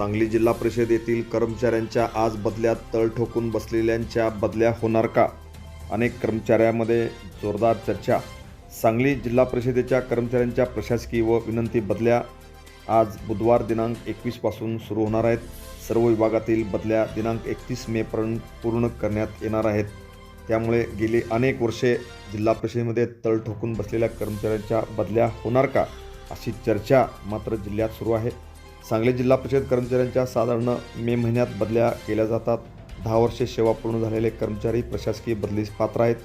सांगली जिल्हा परिषद येथील कर्मचाऱ्यांच्या आज बदल्यात तळ ठोकून बसलेल्यांच्या बदल्या होणार का? अनेक कर्मचाऱ्यामध्ये जोरदार चर्चा. सांगली जिल्हा परिषदेच्या कर्मचाऱ्यांच्या प्रशासकीय व विनंती बदल्या आज बुधवार दिनांक एकवीसपासून सुरू होणार आहेत. सर्व विभागातील बदल्या दिनांक एकतीस मेपर्यंत पूर्ण करण्यात येणार आहेत. त्यामुळे गेली अनेक वर्षे जिल्हा परिषदेमध्ये तळ ठोकून बसलेल्या कर्मचाऱ्यांच्या बदल्या होणार का? अशी चर्चा मात्र जिल्ह्यात सुरू आहे. सांगली जिल्हा परिषद कर्मचाऱ्यांच्या साधारण मे महिन्यात बदल्या केल्या जातात. दहा वर्षे सेवा पूर्ण झालेले कर्मचारी प्रशासकीय बदलीस पात्र आहेत.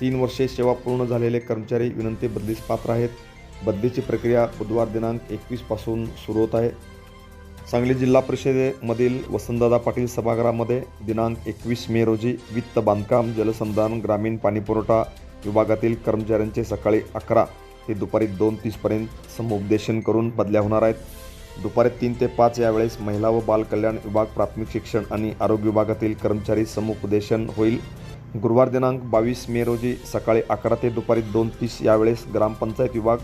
तीन वर्षे सेवा पूर्ण झालेले कर्मचारी विनंती बदलीस पात्र आहेत. बदलीची प्रक्रिया बुधवार दिनांक एकवीसपासून सुरू होत आहे. सांगली जिल्हा परिषदेमधील वसंतदादा पाटील सभागृहामध्ये दिनांक एकवीस मे रोजी वित्त बांधकाम जलसंधान ग्रामीण पाणीपुरवठा विभागातील कर्मचाऱ्यांचे सकाळी अकरा ते दुपारी दोन तीसपर्यंत समुपदेशन करून बदल्या होणार आहेत. दुपारी तीन ते पाच यावेळेस महिला व बाल कल्याण विभाग प्राथमिक शिक्षण आणि आरोग्य विभागातील कर्मचारी समुपदेशन होईल. गुरुवार दिनांक बावीस मे रोजी सकाळी अकरा ते दुपारी दोन तीस यावेळेस ग्रामपंचायत विभाग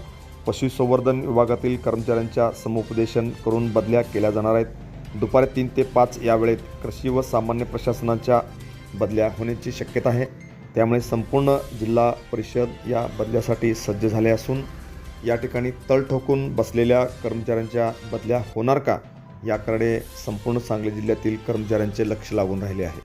पशुसंवर्धन विभागातील कर्मचाऱ्यांच्या समुपदेशन करून बदल्या केल्या जाणार आहेत. दुपारी तीन ते पाच यावेळेत कृषी व सामान्य प्रशासनाच्या बदल्या होण्याची शक्यता आहे. त्यामुळे संपूर्ण जिल्हा परिषद या बदल्यासाठी सज्ज झाले असून या ठिकाणी तळ ठोकून बसलेल्या कर्मचाऱ्यांच्या बदल्या होणार का? याकडे संपूर्ण सांगली जिल्ह्यातील कर्मचाऱ्यांचे लक्ष लागून राहिले आहे.